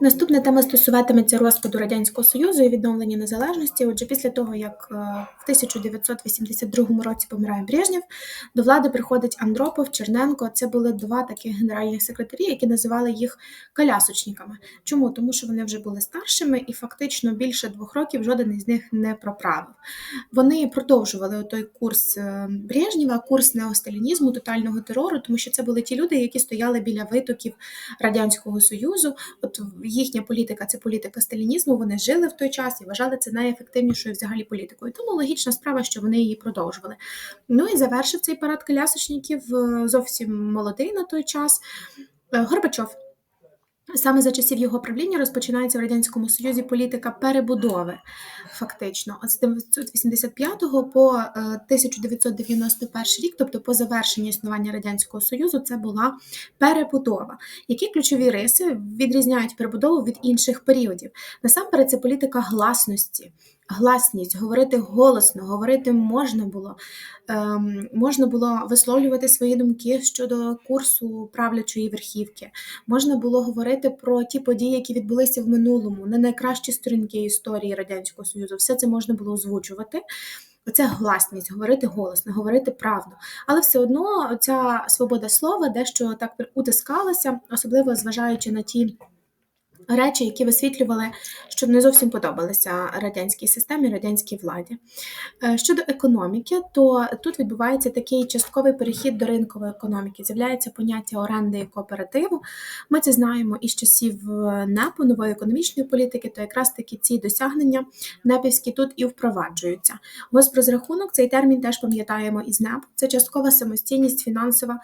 Наступна тема стосуватиметься розпаду Радянського Союзу і відновлення незалежності. Отже, після того, як е, в 1982 році помирає Брежнєв, до влади приходить Андропов, Черненко. Це були два таких генеральних секретарі, які називали їх колясочниками. Чому? Тому що вони вже були старшими і фактично більше двох років жоден із них не проправив. Вони продовжували той курс е, Брежнєва, курс неосталінізму, тотального терору, тому що це були ті люди, які стояли біля витоків Радянського Союзу. От їхня політика це політика сталінізму. Вони жили в той час і вважали це найефективнішою взагалі політикою. Тому логічна справа, що вони її продовжували. Ну і завершив цей парад колясочників е, зовсім молодий на той час. Е, Горбачов. Саме за часів його правління розпочинається в радянському союзі політика перебудови, фактично, от з 1985 по 1991 рік, тобто по завершенні існування радянського союзу, це була перебудова. Які ключові риси відрізняють перебудову від інших періодів? Насамперед, це політика гласності гласність, говорити голосно, говорити можна було, ем, можна було висловлювати свої думки щодо курсу правлячої верхівки, можна було говорити про ті події, які відбулися в минулому, не найкращі сторінки історії Радянського Союзу. Все це можна було озвучувати. Оце гласність, говорити голосно, говорити правду. Але все одно ця свобода слова дещо так утискалася, особливо зважаючи на ті речі, які висвітлювали, що не зовсім подобалися радянській системі, радянській владі. Е, щодо економіки, то тут відбувається такий частковий перехід до ринкової економіки. З'являється поняття оренди і кооперативу. Ми це знаємо із часів е, НЕПу, нової економічної політики, то якраз таки ці досягнення непівські тут і впроваджуються. Госпрозрахунок цей термін теж пам'ятаємо із НЕП. Це часткова самостійність фінансова.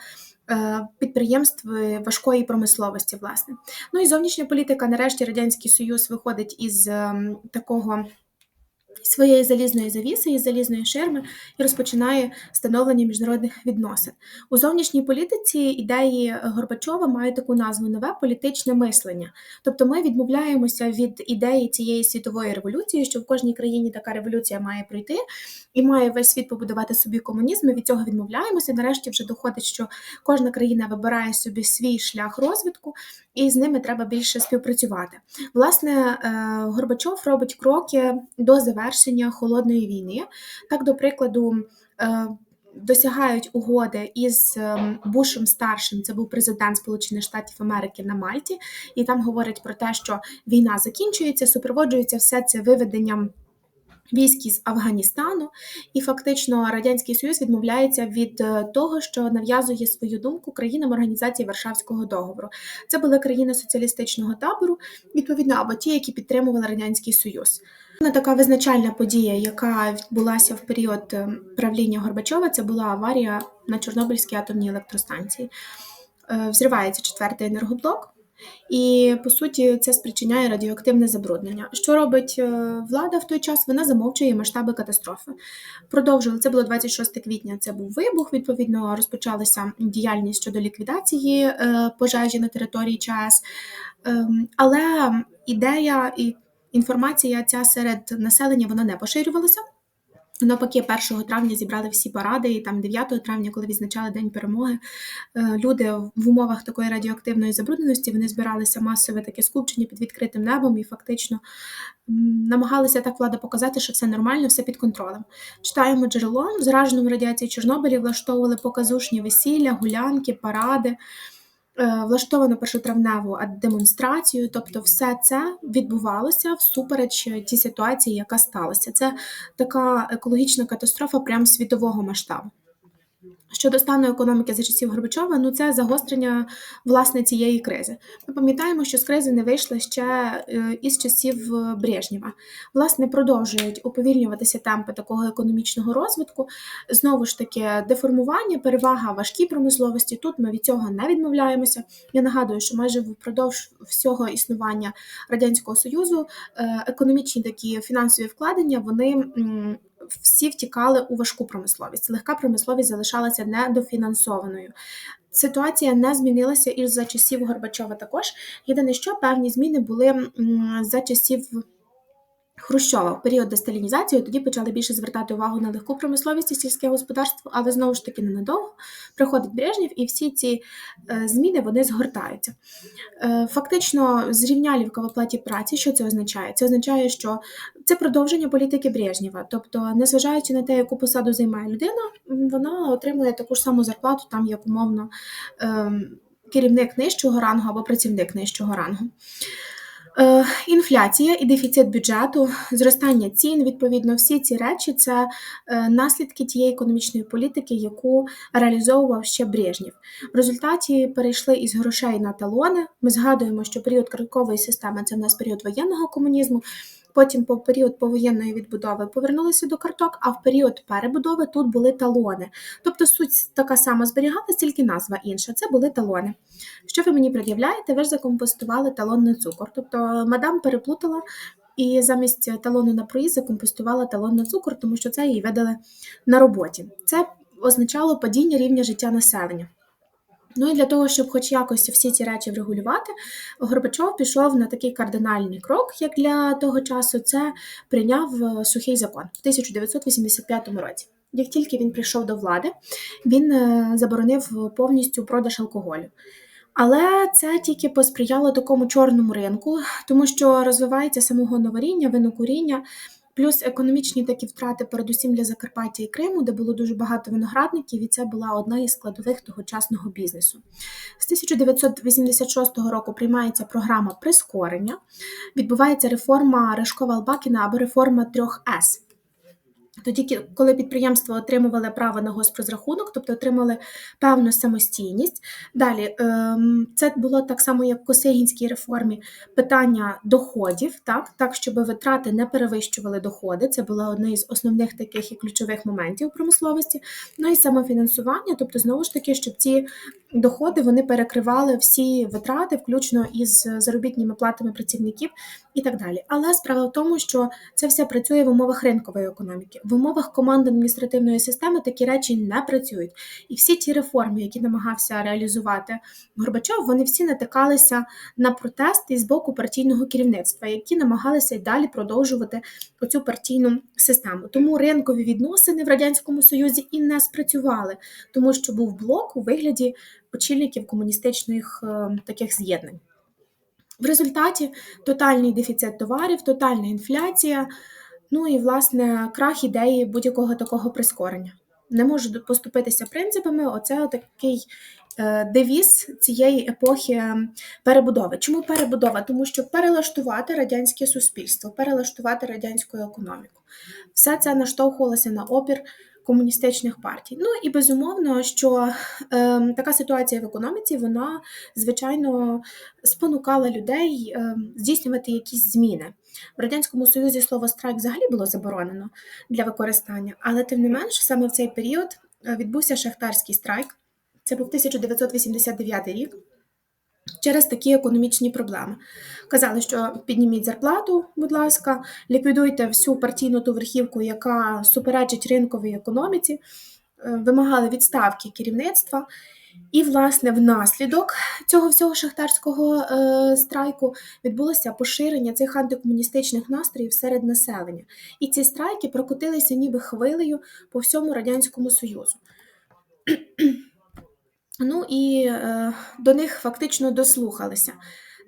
Е, підприємств важкої промисловості, власне. Ну і зовнішня політика, нарешті, Радянський Союз виходить із ем, такого своєї залізної завіси і залізної ширми і розпочинає становлення міжнародних відносин. У зовнішній політиці ідеї Горбачова мають таку назву нове політичне мислення. Тобто ми відмовляємося від ідеї цієї світової революції, що в кожній країні така революція має пройти і має весь світ побудувати собі комунізм. Ми від цього відмовляємося. Нарешті вже доходить, що кожна країна вибирає собі свій шлях розвитку, і з ними треба більше співпрацювати. Власне, е, Горбачов робить кроки до завершення холодної війни. Так, до прикладу, е, досягають угоди із ем, Бушем старшим. Це був президент Сполучених Штатів Америки на Мальті, і там говорять про те, що війна закінчується, супроводжується все це виведенням військ із Афганістану, і фактично радянський союз відмовляється від е, того, що нав'язує свою думку країнам організації Варшавського договору. Це були країни соціалістичного табору, відповідно, або ті, які підтримували радянський союз. Така визначальна подія, яка відбулася в період е, правління Горбачова, це була аварія на Чорнобильській атомній електростанції. Е, взривається четвертий енергоблок. І по суті це спричиняє радіоактивне забруднення. Що робить е, влада в той час? Вона замовчує масштаби катастрофи. Продовжили це було 26 квітня. Це був вибух. Відповідно, розпочалася діяльність щодо ліквідації е, пожежі на території ЧАЕС. Ем, але ідея і інформація ця серед населення вона не поширювалася. Навпаки, 1 травня зібрали всі паради, і там 9 травня, коли відзначали День перемоги, е, люди в умовах такої радіоактивної забрудненості вони збиралися масове таке скупчення під відкритим небом і фактично намагалися так влада показати, що все нормально, все під контролем. Читаємо джерело в зараженому радіації Чорнобилі влаштовували показушні весілля, гулянки, паради. Е, влаштовано першотравневу демонстрацію, тобто все це відбувалося всупереч тій ситуації, яка сталася. Це така екологічна катастрофа прям світового масштабу. Щодо стану економіки за часів Горбачова, ну це загострення власне цієї кризи. Ми пам'ятаємо, що з кризи не вийшли ще е, із часів е, Брежнєва. Власне, продовжують уповільнюватися темпи такого економічного розвитку. Знову ж таки, деформування, перевага важкій промисловості. Тут ми від цього не відмовляємося. Я нагадую, що майже впродовж всього існування радянського союзу е, економічні такі фінансові вкладення вони всі втікали у важку промисловість. Легка промисловість залишалася недофінансованою. Ситуація не змінилася і за часів Горбачова також. Єдине, що певні зміни були за часів Хрущова в період десталінізації тоді почали більше звертати увагу на легку промисловість і сільське господарство, але знову ж таки ненадовго приходить Брежнєв, і всі ці е, зміни вони згортаються. Е, Фактично зрівнялівка в оплаті праці. Що це означає? Це означає, що це продовження політики Брежнєва. Тобто, незважаючи на те, яку посаду займає людина, вона отримує таку ж саму зарплату, там як умовно ем, керівник нижчого рангу або працівник нижчого рангу. Е, Інфляція і дефіцит бюджету, зростання цін, відповідно, всі ці речі це е, наслідки тієї економічної політики, яку реалізовував ще Брежнєв. В результаті перейшли із грошей на талони. Ми згадуємо, що період карткової системи це в нас період воєнного комунізму. Потім, по період повоєнної відбудови, повернулися до карток, а в період перебудови тут були талони. Тобто суть така сама зберігалась, тільки назва інша. Це були талони. Що ви мені пред'являєте? Ви ж закомпостували талон на цукор. Тобто мадам переплутала і замість талону на проїзд закомпостувала талон цукор, тому що це їй видали на роботі. Це означало падіння рівня життя населення. Ну і для того, щоб хоч якось всі ці речі врегулювати, Горбачов пішов на такий кардинальний крок, як для того часу, це прийняв е, сухий закон в 1985 році. Як тільки він прийшов до влади, він е, заборонив повністю продаж алкоголю. Але це тільки посприяло такому чорному ринку, тому що розвивається самогоноворіння, винокуріння, Плюс економічні такі втрати, передусім для Закарпаття і Криму, де було дуже багато виноградників, і це була одна із складових тогочасного бізнесу. З 1986 року приймається програма прискорення, відбувається реформа Ришкова Албакіна або реформа трьох с. Тоді коли підприємства отримували право на госпрозрахунок, тобто отримали певну самостійність. Далі ем, це було так само, як в Косигінській реформі питання доходів, так, так, щоб витрати не перевищували доходи. Це була одне із основних таких і ключових моментів промисловості. Ну і самофінансування, тобто, знову ж таки, щоб ці доходи вони перекривали всі витрати, включно із заробітними платами працівників і так далі. Але справа в тому, що це все працює в умовах ринкової економіки. В умовах команд адміністративної системи такі речі не працюють. І всі ті реформи, які намагався реалізувати Горбачов, вони всі натикалися на протести з боку партійного керівництва, які намагалися й далі продовжувати оцю партійну систему. Тому ринкові відносини в радянському союзі і не спрацювали, тому що був блок у вигляді очільників комуністичних е, таких з'єднань. В результаті тотальний дефіцит товарів, тотальна інфляція, ну і власне крах ідеї будь-якого такого прискорення. Не можу поступитися принципами. Оце такий е, девіз цієї епохи перебудови. Чому перебудова? Тому що перелаштувати радянське суспільство, перелаштувати радянську економіку. Все це наштовхувалося на опір комуністичних партій. Ну і безумовно, що е, така ситуація в економіці, вона звичайно спонукала людей е, здійснювати якісь зміни. В радянському союзі слово страйк взагалі було заборонено для використання, але тим не менш, саме в цей період е, відбувся шахтарський страйк. Це був 1989 рік. Через такі економічні проблеми казали, що підніміть зарплату, будь ласка, ліквідуйте всю партійну ту верхівку, яка суперечить ринковій економіці, е, вимагали відставки керівництва. І, власне, внаслідок цього всього шахтарського е, страйку відбулося поширення цих антикомуністичних настроїв серед населення. І ці страйки прокотилися ніби хвилею по всьому Радянському Союзу. Ну і е, до них фактично дослухалися.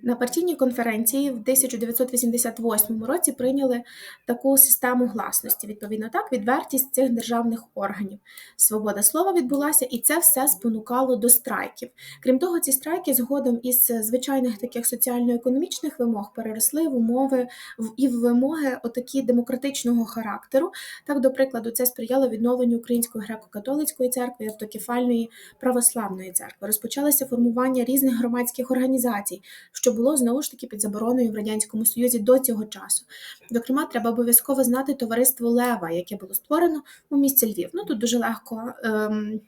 На партійній конференції в 1988 році прийняли таку систему гласності. Відповідно, так, відвертість цих державних органів. Свобода слова відбулася, і це все спонукало до страйків. Крім того, ці страйки згодом із звичайних таких соціально-економічних вимог переросли в умови і в вимоги отакі демократичного характеру. Так, до прикладу, це сприяло відновленню Української греко-католицької церкви автокефальної православної церкви. Розпочалося формування різних громадських організацій. що було знову ж таки під забороною в радянському союзі до цього часу. Зокрема, треба обов'язково знати товариство Лева, яке було створено у місті Львів. Ну тут дуже легко. Ем,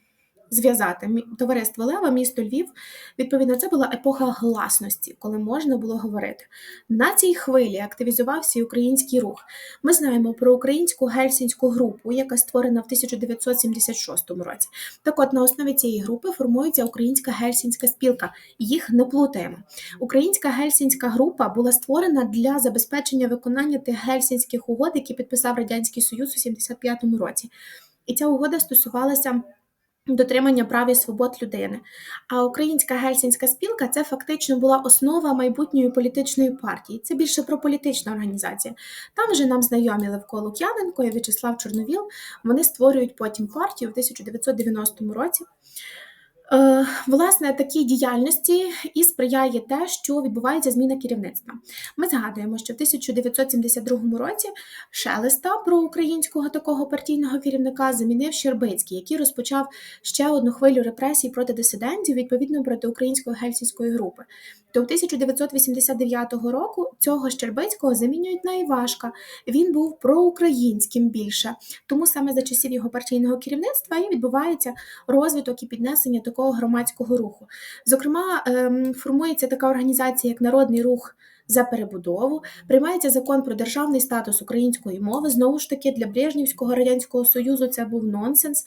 зв'язати товариство Лева, місто Львів. Відповідно, це була епоха гласності, коли можна було говорити. На цій хвилі активізувався і український рух. Ми знаємо про українську гельсінську групу, яка створена в 1976 році. Так от на основі цієї групи формується українська гельсінська спілка. Їх не плутаємо. Українська гельсінська група була створена для забезпечення виконання тих гельсінських угод, які підписав Радянський Союз у 75-му році. І ця угода стосувалася дотримання прав і свобод людини. А українська гельсінська спілка це фактично була основа майбутньої політичної партії. Це більше про політична організація. Там вже нам знайомі Левко Лук'яненко і В'ячеслав Чорновіл. Вони створюють потім партію в 1990 році. Е, Власне, такій діяльності і сприяє те, що відбувається зміна керівництва. Ми згадуємо, що в 1972 році Шелеста проукраїнського такого партійного керівника замінив Щербицький, який розпочав ще одну хвилю репресій проти дисидентів, відповідно проти української гельсінської групи. То 1989 року цього Щербицького замінюють на Івашка. Він був проукраїнським більше, тому саме за часів його партійного керівництва і відбувається розвиток і піднесення такого громадського руху. Зокрема, ем, формується така організація, як Народний рух. За перебудову приймається закон про державний статус української мови. Знову ж таки, для Брежнівського радянського союзу це був нонсенс.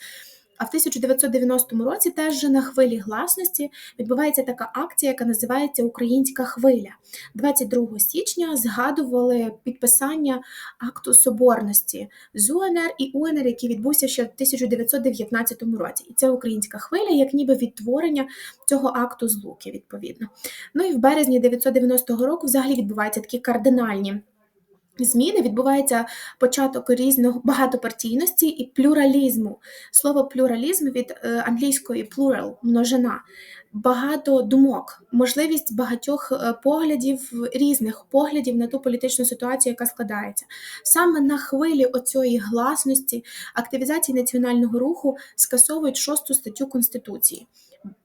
А в 1990 році теж на хвилі гласності відбувається така акція, яка називається Українська хвиля. 22 січня згадували підписання акту соборності з УНР і УНР, який відбувся ще в 1919 році. І це українська хвиля, як ніби відтворення цього акту з Луки, відповідно. Ну і в березні 1990 року взагалі відбуваються такі кардинальні. Зміни відбувається початок різного багатопартійності і плюралізму. Слово плюралізм від е, англійської plural – множина, багато думок, можливість багатьох е, поглядів, різних поглядів на ту політичну ситуацію, яка складається. Саме на хвилі оцієї гласності активізації національного руху скасовують шосту статтю Конституції.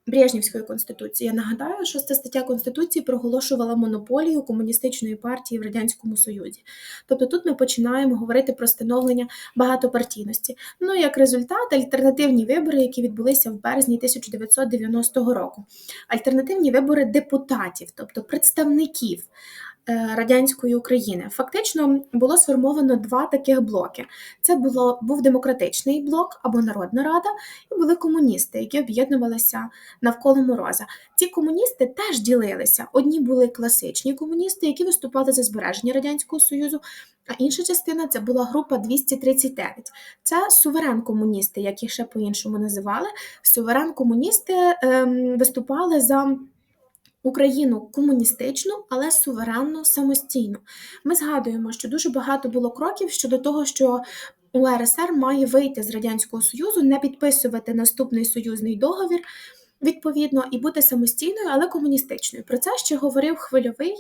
Брежнівської конституції. Я нагадаю, що ця стаття Конституції проголошувала монополію комуністичної партії в Радянському Союзі. Тобто тут ми починаємо говорити про становлення багатопартійності. Ну як результат, альтернативні вибори, які відбулися в березні 1990 року. Альтернативні вибори депутатів, тобто представників. Е, радянської України фактично було сформовано два таких блоки: це було був демократичний блок або Народна Рада, і були комуністи, які об'єднувалися навколо Мороза. Ці комуністи теж ділилися. Одні були класичні комуністи, які виступали за збереження радянського союзу. А інша частина це була група 239. Це суверен-комуністи, як їх ще по-іншому називали. Суверен-комуністи ем, виступали за. Україну комуністичну, але суверенну самостійну. Ми згадуємо, що дуже багато було кроків щодо того, що УРСР має вийти з Радянського Союзу, не підписувати наступний союзний договір. Відповідно, і бути самостійною, але комуністичною. Про це ще говорив хвильовий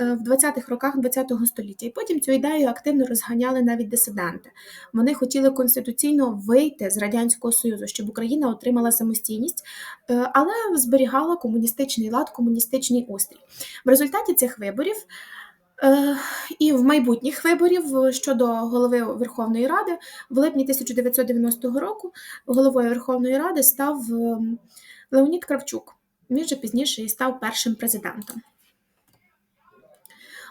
е, в 20-х роках ХХ століття. І потім цю ідею активно розганяли навіть дисиденти. Вони хотіли конституційно вийти з радянського союзу, щоб Україна отримала самостійність, е, але зберігала комуністичний лад, комуністичний устрій. В результаті цих виборів. Е, і в майбутніх виборів щодо голови Верховної Ради в липні 1990 року головою Верховної Ради став Леонід Кравчук. Він же пізніше і став першим президентом.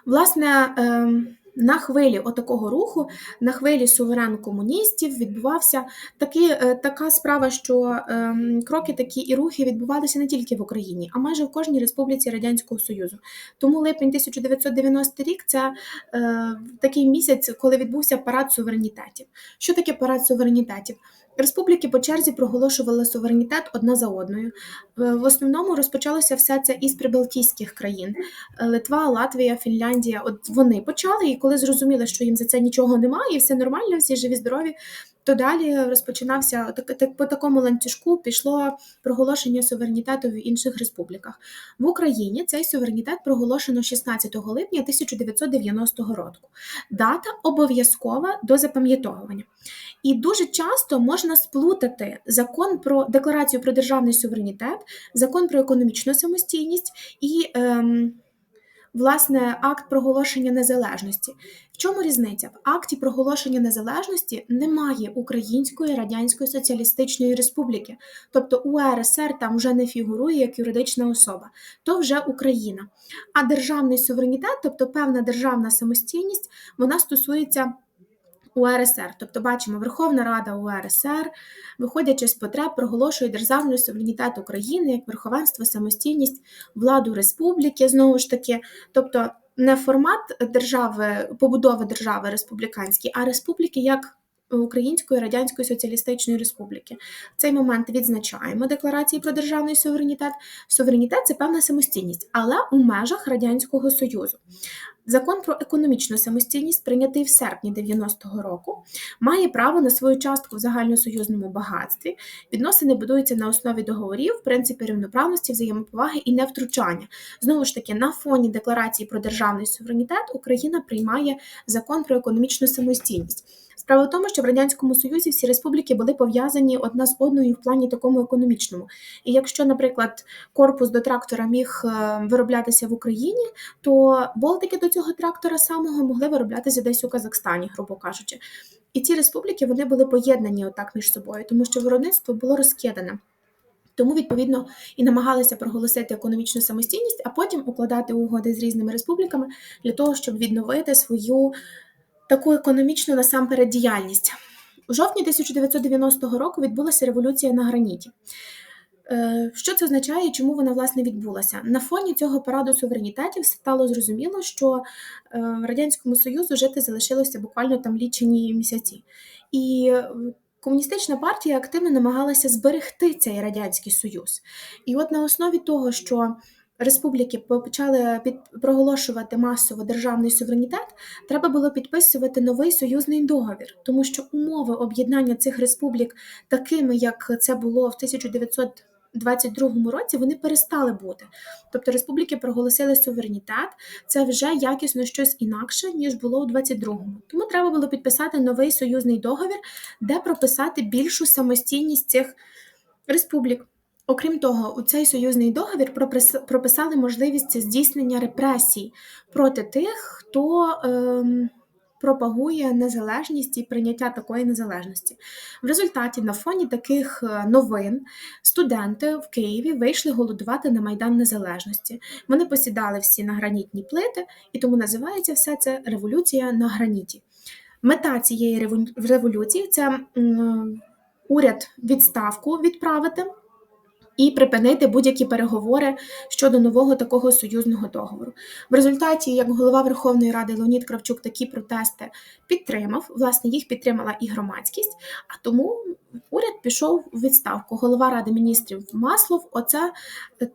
Власне, ем, на хвилі отакого руху, на хвилі суверен комуністів відбувався такі, е, така справа, що ем, кроки такі і рухи відбувалися не тільки в Україні, а майже в кожній республіці Радянського Союзу. Тому липень 1990 рік це е, такий місяць, коли відбувся парад суверенітетів. Що таке парад суверенітетів? Республіки по черзі проголошували суверенітет одна за одною. В основному розпочалося все це із прибалтійських країн: Литва, Латвія, Фінляндія. От вони почали, і коли зрозуміли, що їм за це нічого немає, і все нормально, всі живі, здорові. То далі розпочинався так, так по такому ланцюжку пішло проголошення суверенітету в інших республіках. В Україні цей суверенітет проголошено 16 липня 1990 року. Дата обов'язкова до запам'ятовування. І дуже часто можна сплутати закон про декларацію про державний суверенітет, закон про економічну самостійність і ем, власне акт проголошення незалежності. В чому різниця? В акті проголошення незалежності немає Української Радянської Соціалістичної Республіки, тобто УРСР там вже не фігурує як юридична особа, то вже Україна. А державний суверенітет, тобто певна державна самостійність, вона стосується. УРСР, тобто бачимо, Верховна Рада УРСР, виходячи з потреб, проголошує державний суверенітет України як верховенство, самостійність, владу республіки, знову ж таки, тобто не формат держави, побудови держави республіканської, а республіки як Української Радянської Соціалістичної Республіки. В цей момент відзначаємо декларації про державний суверенітет. Суверенітет це певна самостійність, але у межах Радянського Союзу. Закон про економічну самостійність, прийнятий в серпні 90-го року, має право на свою частку в загальносоюзному багатстві. Відносини будуються на основі договорів, принципі рівноправності, взаємоповаги і невтручання. Знову ж таки, на фоні декларації про державний суверенітет Україна приймає закон про економічну самостійність. Справа в тому, що в радянському союзі всі республіки були пов'язані одна з одною в плані такому економічному. І якщо, наприклад, корпус до трактора міг е, вироблятися в Україні, то болтики до цього трактора самого могли вироблятися десь у Казахстані, грубо кажучи. І ці республіки вони були поєднані отак між собою, тому що виробництво було розкидане. Тому, відповідно, і намагалися проголосити економічну самостійність, а потім укладати угоди з різними республіками для того, щоб відновити свою таку економічну насамперед діяльність. У жовтні 1990 року відбулася революція на граніті. Е, що це означає і чому вона власне відбулася? На фоні цього параду суверенітетів стало зрозуміло, що е, Радянському Союзу жити залишилося буквально там лічені місяці. І комуністична партія активно намагалася зберегти цей Радянський Союз. І от на основі того, що республіки почали під проголошувати масово державний суверенітет, треба було підписувати новий союзний договір, тому що умови об'єднання цих республік, такими як це було в 1900 22-му році вони перестали бути. Тобто республіки проголосили суверенітет, це вже якісно щось інакше, ніж було у 22-му. Тому треба було підписати новий союзний договір, де прописати більшу самостійність цих республік. Окрім того, у цей союзний договір прописали можливість здійснення репресій проти тих, хто ем, пропагує незалежність і прийняття такої незалежності. В результаті, на фоні таких е, новин, студенти в Києві вийшли голодувати на Майдан Незалежності. Вони посідали всі на гранітні плити, і тому називається все це революція на граніті. Мета цієї революції це уряд відставку відправити і припинити будь-які переговори щодо нового такого союзного договору. В результаті, як голова Верховної Ради Леонід Кравчук такі протести підтримав, власне, їх підтримала і громадськість, а тому уряд пішов у відставку. Голова Ради міністрів Маслов. Оце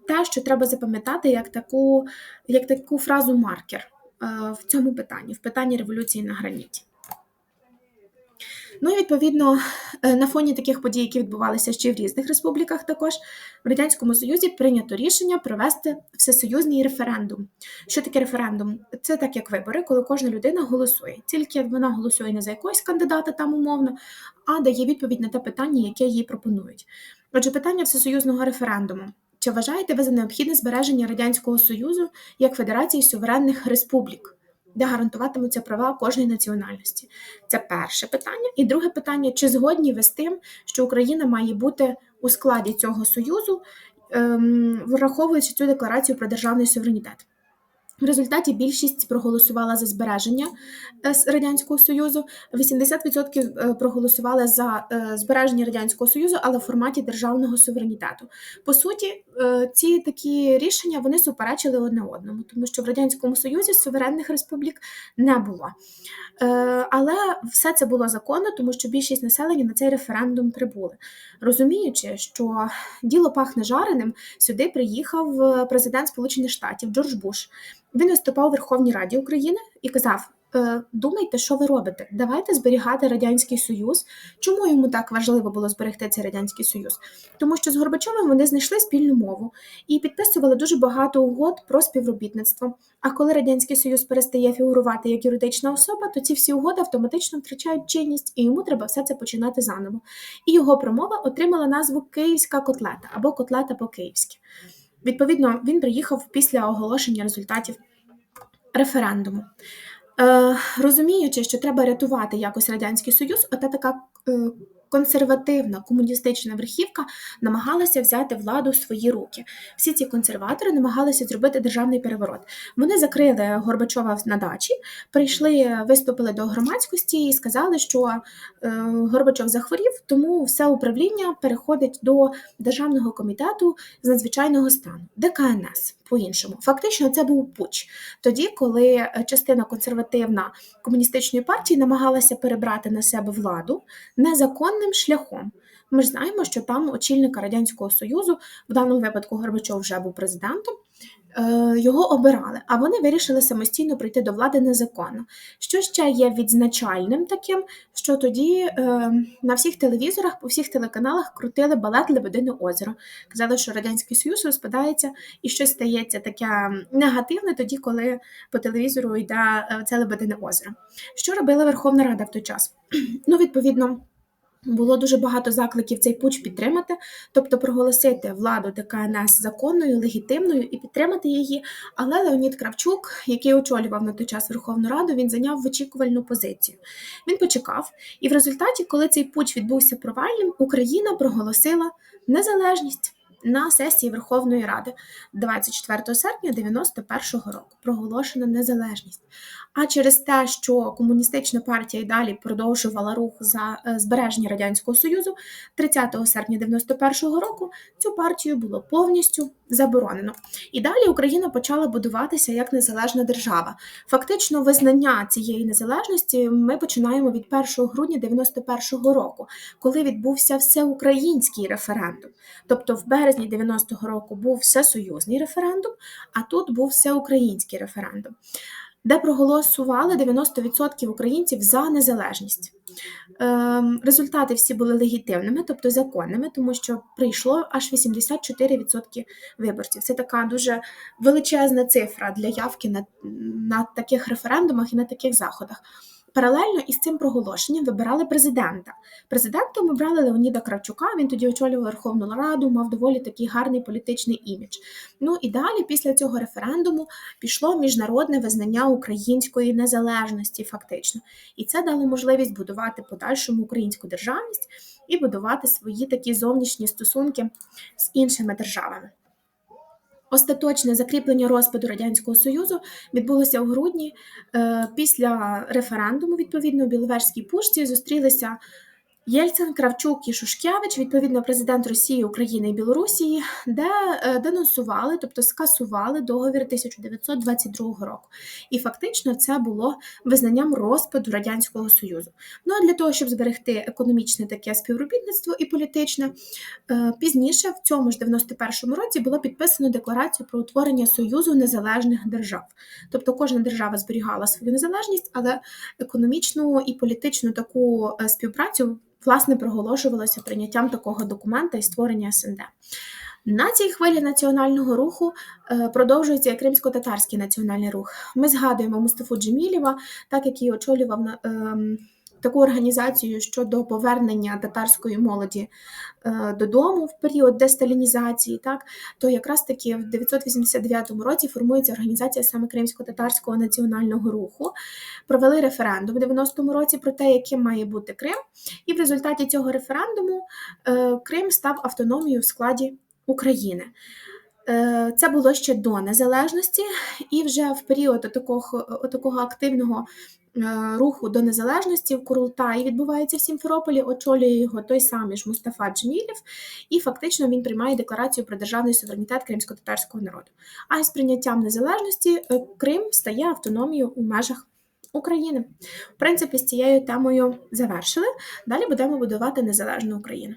те, що треба запам'ятати як таку, як таку фразу маркер е, в цьому питанні, в питанні революції на граніті. Ну і відповідно е, на фоні таких подій, які відбувалися ще в різних республіках, також в радянському союзі прийнято рішення провести всесоюзний референдум. Що таке референдум? Це так як вибори, коли кожна людина голосує. Тільки вона голосує не за якогось кандидата там умовно, а дає відповідь на те питання, яке їй пропонують. Отже, питання всесоюзного референдуму. Чи вважаєте ви за необхідне збереження радянського союзу як Федерації суверенних республік? Де гарантуватимуться права кожної національності. Це перше питання. І друге питання: чи згодні ви з тим, що Україна має бути у складі цього союзу, ем, враховуючи цю декларацію про державний суверенітет? В результаті більшість проголосувала за збереження е, радянського союзу. 80% е, проголосували за е, збереження радянського союзу, але в форматі державного суверенітету. По суті, ці такі рішення вони суперечили одне одному, тому що в радянському союзі суверенних республік не було. Але все це було законно, тому що більшість населення на цей референдум прибули, розуміючи, що діло пахне жареним, сюди приїхав президент Сполучених Штатів Джордж Буш. Він виступав у Верховній Раді України і казав: «Е, думайте, що ви робите. Давайте зберігати радянський союз. Чому йому так важливо було зберегти цей радянський союз? Тому що з Горбачовим вони знайшли спільну мову і підписували дуже багато угод про співробітництво. А коли радянський союз перестає фігурувати як юридична особа, то ці всі угоди автоматично втрачають чинність, і йому треба все це починати заново. І його промова отримала назву Київська котлета або котлета по-київськи. Відповідно, він приїхав після оголошення результатів референдуму. Е, розуміючи, що треба рятувати якось Радянський Союз, ота така е, консервативна комуністична верхівка намагалася взяти владу в свої руки. Всі ці консерватори намагалися зробити державний переворот. Вони закрили Горбачова на дачі, прийшли, виступили до громадськості і сказали, що е, Горбачов захворів, тому все управління переходить до державного комітету з надзвичайного стану ДКНС. По-іншому, фактично, це був пуч. Тоді, коли частина консервативна комуністичної партії намагалася перебрати на себе владу незаконним шляхом. Ми ж знаємо, що там очільника Радянського Союзу, в даному випадку Горбачов вже був президентом, е, його обирали, а вони вирішили самостійно прийти до влади незаконно. Що ще є відзначальним таким, що тоді е, на всіх телевізорах, по всіх телеканалах крутили балет Лебедине озеро. Казали, що Радянський Союз розпадається і щось стається таке негативне тоді, коли по телевізору йде е, це Лебедине озеро. Що робила Верховна Рада в той час? Ну, відповідно. Було дуже багато закликів цей путь підтримати, тобто проголосити владу ДКНС законною, легітимною і підтримати її. Але Леонід Кравчук, який очолював на той час Верховну Раду, він зайняв вичікувальну позицію. Він почекав, і в результаті, коли цей путь відбувся провальним, Україна проголосила незалежність на сесії Верховної Ради 24 серпня 91-го року. Проголошена незалежність. А через те, що комуністична партія і далі продовжувала рух за е, збереження радянського союзу, 30 серпня 91-го року цю партію було повністю заборонено. І далі Україна почала будуватися як незалежна держава. Фактично, визнання цієї незалежності ми починаємо від 1 грудня 91-го року, коли відбувся всеукраїнський референдум. Тобто, в березні 90-го року був всесоюзний референдум, а тут був всеукраїнський референдум де проголосували 90% українців за незалежність. Ем, результати всі були легітимними, тобто законними, тому що прийшло аж 84% виборців. Це така дуже величезна цифра для явки на, на таких референдумах і на таких заходах. Паралельно із цим проголошенням вибирали президента. Президентом обрали Леоніда Кравчука. Він тоді очолював Верховну Раду, мав доволі такий гарний політичний імідж. Ну і далі, після цього референдуму, пішло міжнародне визнання української незалежності, фактично. І це дало можливість будувати подальшому українську державність і будувати свої такі зовнішні стосунки з іншими державами. Остаточне закріплення розпаду Радянського Союзу відбулося у грудні. Е, після референдуму, відповідно, у Біловежській пушті зустрілися Єльцин, Кравчук і Шушкевич, відповідно, президент Росії, України і Білорусі, де е, денонсували, тобто скасували договір 1922 року. І фактично це було визнанням розпаду Радянського Союзу. Ну а для того, щоб зберегти економічне таке співробітництво і політичне, е, пізніше, в цьому ж 91-му році, було підписано декларацію про утворення Союзу незалежних держав. Тобто кожна держава зберігала свою незалежність, але економічну і політичну таку е, співпрацю власне проголошувалося прийняттям такого документа і створення СНД. На цій хвилі національного руху е, продовжується і кримсько-татарський національний рух. Ми згадуємо Мустафу Джемілєва, так який очолював ем, таку організацію щодо повернення татарської молоді е, додому в період десталінізації, так то якраз таки в 989 році формується організація саме Кримсько-татарського національного руху. Провели референдум в 90-му році про те, яким має бути Крим, і в результаті цього референдуму е, Крим став автономією в складі України. Е, це було ще до незалежності, і вже в період такого, такого активного Е, руху до незалежності в Курултаї відбувається в Сімферополі, очолює його той самий ж Мустафа Джмілєв, і фактично він приймає декларацію про державний суверенітет кримсько-татарського народу. А з прийняттям незалежності е, Крим стає автономією у межах. України. В принципі, з цією темою завершили. Далі будемо будувати незалежну Україну.